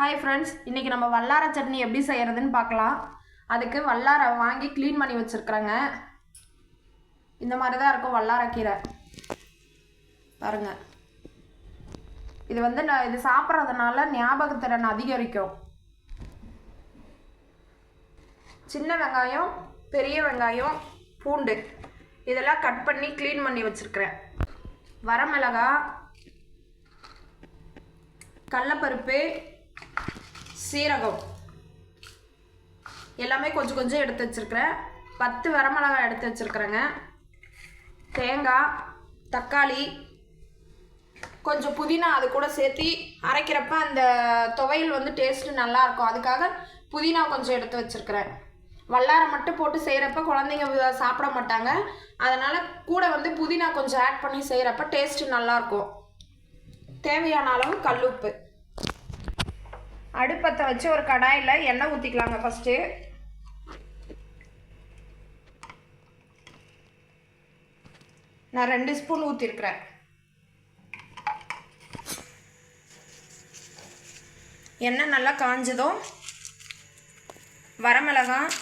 Hi friends இன்றைக்கி நம்ம வல்லார சட்னி எப்படி செய்கிறதுன்னு பார்க்கலாம். அதுக்கு வல்லாரை வாங்கி க்ளீன் பண்ணி வச்சுருக்குறேங்க. இந்த மாதிரி தான் இருக்கும் வல்லாரக்கீரை பாருங்க. இது வந்து நான் இது சாப்பிட்றதுனால ஞாபகத்திறன் அதிகரிக்கும். சின்ன வெங்காயம் பெரிய வெங்காயம் பூண்டு. இதெல்லாம் கட் பண்ணி க்ளீன் பண்ணி வச்சுருக்கிறேன். வரமிளகா கடலப்பருப்பு சீரகம். எல்லாமே கொஞ்சம் கொஞ்சம் எடுத்து வச்சுருக்கிறேன். பத்து வரமிளகாய் எடுத்து வச்சுருக்குறேங்க. தேங்காய் தக்காளி கொஞ்சம் புதினா அது கூட சேர்த்து அரைக்கிறப்ப அந்த துவையல் வந்து டேஸ்ட்டு நல்லாயிருக்கும் அதுக்காக புதினா கொஞ்சம் எடுத்து வச்சுருக்கிறேன். வல்லாரை மட்டும் போட்டு செய்கிறப்ப குழந்தைங்க சாப்பிட மாட்டாங்க. அதனால் கூட வந்து புதினா கொஞ்சம் ஆட் பண்ணி செய்கிறப்ப டேஸ்ட்டு நல்லாயிருக்கும் தேவையான அளவு கல்லுப்பு அடுப்பத்தை வச்சு ஒரு கடாயில் எண்ணெய் ஊற்றிக்கலாங்க ஃபஸ்ட்டு நான் ரெண்டு ஸ்பூன் ஊற்றிருக்கிறேன் எண்ணெய் நல்லா காஞ்சதும் வரமிளகாய்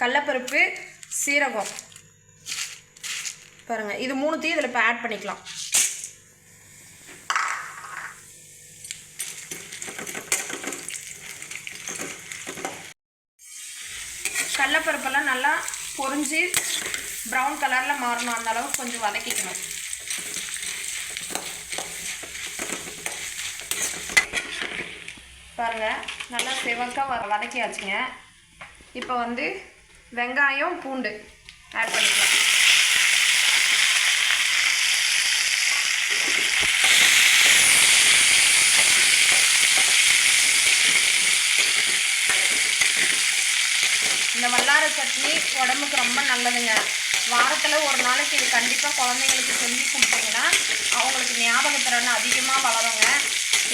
கடலப்பருப்பு சீரகம். பாருங்கள் இது மூணுத்தையும் இதில் இப்போ ஆட் பண்ணிக்கலாம். கடலப்பருப்பெல்லாம் நல்லா பொறிஞ்சு ப்ரௌன் கலரில் மாறணும். அந்த அளவுக்கு கொஞ்சம் வதக்கிக்கணும். பாருங்கள் நல்லா செவக்காக வ வதக்கியாச்சுங்க. இப்போ வந்து வெங்காயம் பூண்டு ஆட் பண்ணிக்கலாம் இந்த வல்லார சட்னி உடம்புக்கு ரொம்ப நல்லதுங்க. வாரத்தில் ஒரு நாளைக்கு இது கண்டிப்பாக குழந்தைங்களுக்கு செஞ்சு கொடுத்தீங்கன்னா அவங்களுக்கு ஞாபகத்திறன் அதிகமாக வளருங்க.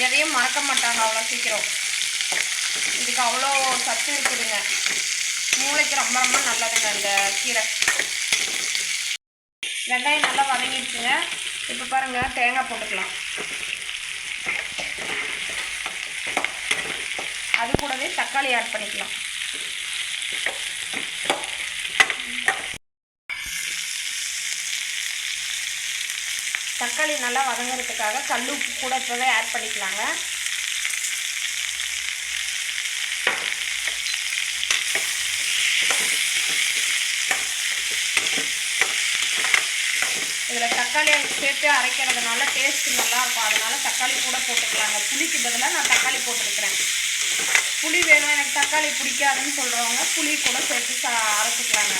எதையும் மறக்க மாட்டாங்க அவ்வளோ சீக்கிரம். இதுக்கு அவ்வளோ சத்து இருக்குதுங்க. மூளைக்கு ரொம்ப ரொம்ப நல்லதுங்க இந்த கீரை. வெங்காயம் நல்லா வதங்கிடுச்சுங்க. இப்போ பாருங்கள் தேங்காய் போட்டுக்கலாம். அது கூடவே தக்காளி ஆட் பண்ணிக்கலாம். தக்காளி நல்லா வதங்குறதுக்காக கல் உப்பு கூட இப்போவே ஆட் பண்ணிக்கலாங்க. இதில் தக்காளி சேர்த்து அரைக்கிறதுனால டேஸ்ட்டு நல்லா இருக்கும். அதனால தக்காளி கூட போட்டுக்கலாங்க. புளிக்கு பதிலாக நான் தக்காளி போட்டிருக்கிறேன். புளி வேணும். எனக்கு தக்காளி பிடிக்காதுன்னு சொல்கிறவங்க புளி கூட சேர்த்து சா அரைச்சிக்கலாங்க.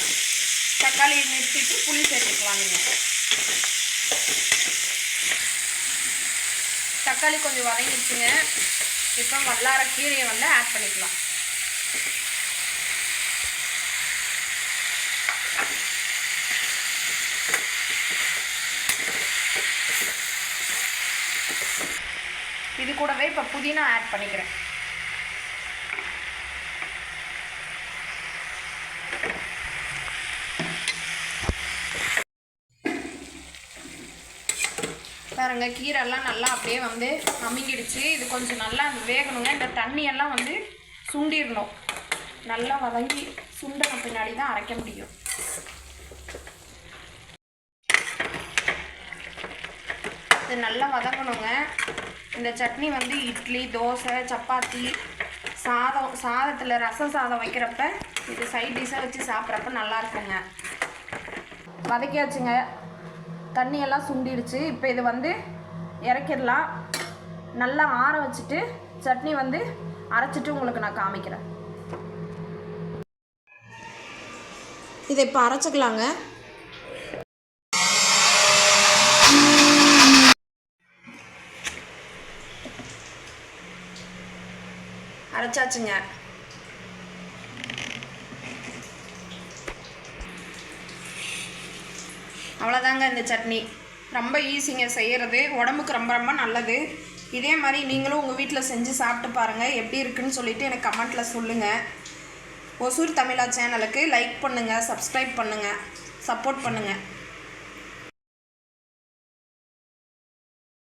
தக்காளி நிறுத்திட்டு புளி சேர்த்துக்கலாம் நீங்கள் தக்காளி கொஞ்சம் வதங்கிடுச்சுங்க. இப்போ வல்லார கீரையை வந்து ஆட் பண்ணிக்கலாம். இது கூடவே இப்போ புதினா ஆட் பண்ணிக்கிறேன். பாருங்க கீரைலாம் நல்லா அப்படியே வந்து அமுங்கிடுச்சு இது கொஞ்சம் நல்லா வேகணுங்க. இந்த தண்ணியெல்லாம் வந்து சுண்டிடணும். நல்லா வதங்கி சுண்டன பின்னாடி தான் அரைக்க முடியும். இது நல்லா வதங்கணுங்க. இந்த சட்னி வந்து இட்லி தோசை சப்பாத்தி சாதம் சாதத்தில் ரசம் சாதம் வைக்கிறப்ப இது சைட் டிஷ்ஷாக வச்சு சாப்பிட்றப்ப நல்லா இருக்குங்க. வதக்கியாச்சுங்க. தண்ணியெல்லாம் சுண்டிடுச்சு. இப்போ இது வந்து இறக்கிடலாம். நல்லா ஆற வச்சுட்டு சட்னி வந்து அரைச்சிட்டு உங்களுக்கு நான் காமிக்கிறேன். இதை இப்போ அரைச்சிக்கலாங்க. அரைச்சாச்சுங்க. அவ்வளோதாங்க இந்த சட்னி. ரொம்ப ஈஸிங்க செய்கிறது உடம்புக்கு ரொம்ப ரொம்ப நல்லது. இதே மாதிரி நீங்களும் உங்கள் வீட்டில் செஞ்சு சாப்பிட்டு பாருங்கள் எப்படி இருக்குன்னு சொல்லிட்டு எனக்கு கமெண்ட்டில் சொல்லுங்கள் ஒசூர் தமிழா சேனலுக்கு லைக் பண்ணுங்கள் சப்ஸ்கிரைப் பண்ணுங்கள் சப்போர்ட் பண்ணுங்கள்